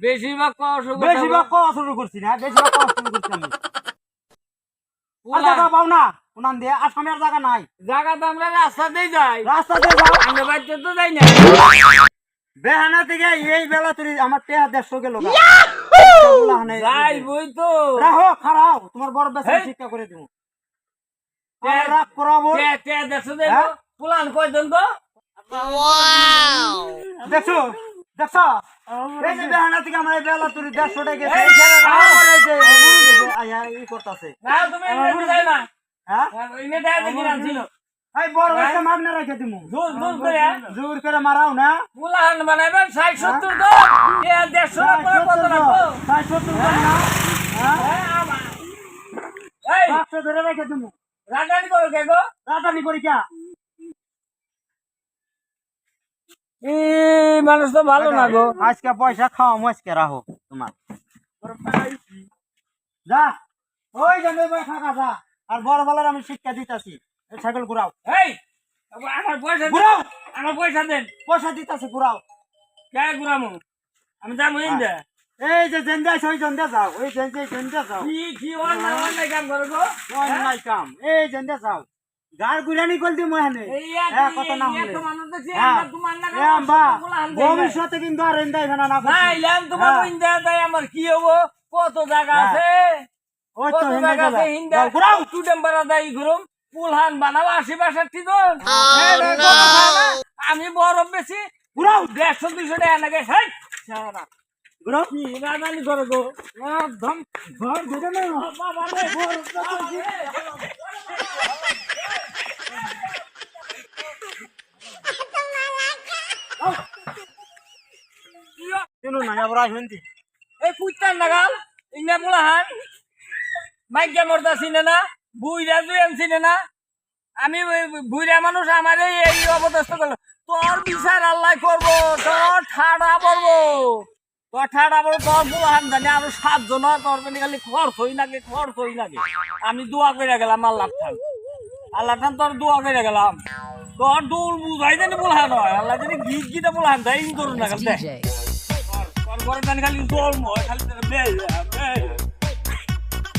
বেশিরভাগ কওয়া শুরু করছি না বেশিরভাগ কওয়া শুরু করছি আমি। আর জায়গা পাও না উনান দিয়ে জায়গা নাই। জায়গা তো আমরা রাস্তাতেই যাই। রাস্তা দিয়ে যাও। আমরা বাড়িতে তো যাই না। বেহানা থেকে এই বেলা তুই আমার টেহা দেড়শো গেল যাই বই তো। রাহো খারাও তোমার বড় বেশি। শিক্ষা করে দিব রাগ করাবো। দেখো হ্যাঁ? পুলান কয়জন গো? দেখছ? দেখছ? এই যে বেহানা থেকে আমার এই বেলা তুই দেড়শো টাকা ই করতাছে। তুমি হ্যাঁ? এই বড় বেশি মাগনা রেখে দিমু। জোর জোর করে। জোর করে মারাও না। পুলান বানাইবেন ষাট সত্তর দেড়শো কত ষাট সত্তর না। হ্যাঁ? হ্যাঁ, ধরে রেখে করো কে গো? রাতানি পরীক্ষা এই মানুষ তো ভালো না গো। আজকে পয়সা খাওয়া মজকে রাখো তোমার। যা ওই ভাই যা। আর বড় বলার আমি শিক্ষা দিতাছি। ছাগল ঘুরাও। এই আমার পয়সা ঘুরাও! আমার পয়সা দেন। পয়সা দিতাছি ঘুরাও। কে ঘুরামু? আমি যাব ইন্দে এই যে জেন্দা আছে ওই জেন্দা যাও ওই জেন্দা জেন্দা যাও। কি কি অন্যায় অন্যায় কাম করো গো ওই কাম এই জেন্দা যাও। গার গুলানি কল দি মহানে হ্যাঁ কত না এই হলে। হ্যাঁ। ভবিষ্যতে কিন্তু আর না এলাম তোমার হ্যাঁ। ইন্দে আমার কি হব? কত জায়গা হ্যাঁ। আছে? ওই কত জায়গা আছে? ঘুরাও। বাড়া দেয় ঘুরুম। পুলহান বানাবো আশি বাষট্টি জন এই রে, কথা হয় না। আমি বরফ বেশি। ঘুরাও। দেড়শো দুইশো টাকা নাকি শালা। ঘুরাও। কি রাগানি করো গো? একদম। ঘর ধরে না বাবা রে, বরফ তো বেশি। কেন এই পুত্তার নাগাল ইন্না পুলাহান মাইকা মর্দা চিনে না বুইরা জুয়েন চিনে না। আমি বুইরা মানুষ আমার এই অবদস্ত করল তোর বিচার আল্লাহ করব তোর ঠাডা পড়ব তোর ঠাডা পড়ব তোর পুলাহান জানি আরও সাতজন তোর খালি খরচ হই নাকি খরচ হই নাকি আমি দোয়া করে গেলাম আল্লাহ থাক আল্লাহ থান তোর দোয়া করে গেলাম। তোর দুল বুঝাই জানি হয় আল্লাহ জানি গীত গীতে পুলাহান দেয় ইন করুন না DJ তোর ঘরে খালি জন্ম খালি বেড়ে বেল